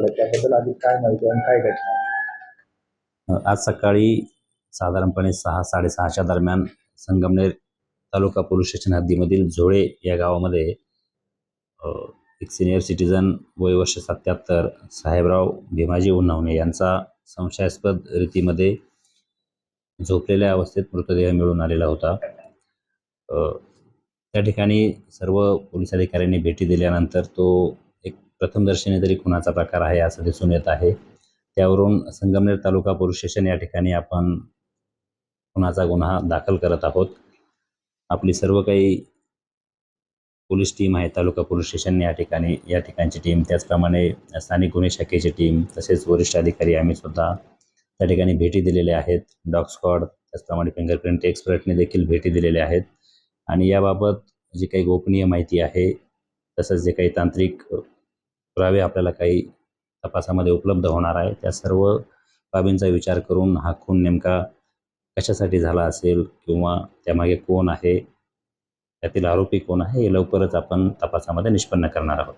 माहिती आणि काय घटना? आज सकाळी साधारणपणे सहा साडेसहाच्या दरम्यान संगमनेर तालुका पोलीस स्टेशन हद्दीमधील झोळे या गावामध्ये एक सिनियर सिटीजन वय वर्ष सत्याहत्तर साहेबराव भीमाजी उन्हावणे यांचा संशयास्पद रीतीमध्ये झोपलेल्या अवस्थेत मृतदेह मिळून आलेला होता. त्या ठिकाणी सर्व पोलीस अधिकाऱ्यांनी भेटी दिल्यानंतर तो प्रथमदर्शनी तरी खुनाचा प्रकार आहे असं दिसून येत आहे. त्यावरून संगमनेर तालुका पोलीस स्टेशन या ठिकाणी आपण खुनाचा गुन्हा दाखल करत आहोत. आपली सर्व काही पोलीस टीम आहे तालुका पोलीस स्टेशन या ठिकाणी या ठिकाणची टीम. त्याचप्रमाणे स्थानिक गुन्हे शाखेची टीम तसेच वरिष्ठ अधिकारी आम्ही सुद्धा त्या ठिकाणी भेटी दिलेल्या आहेत. डॉग स्क्वॉड त्याचप्रमाणे फिंगरप्रिंट एक्सपर्टने देखील भेटी दिलेल्या आहेत. आणि याबाबत जी काही गोपनीय माहिती आहे तसंच जे काही तांत्रिक पुरावे आपल्याला काही तपासामध्ये उपलब्ध होणार आहे. त्या सर्व बाबींचा विचार करून हा खून नेमका कशासाठी झाला असेल किंवा त्यामागे कोण आहे? त्यातील आरोपी कोण आहे? हे लवकरच आपण तपासामध्ये निष्पन्न करणार आहोत.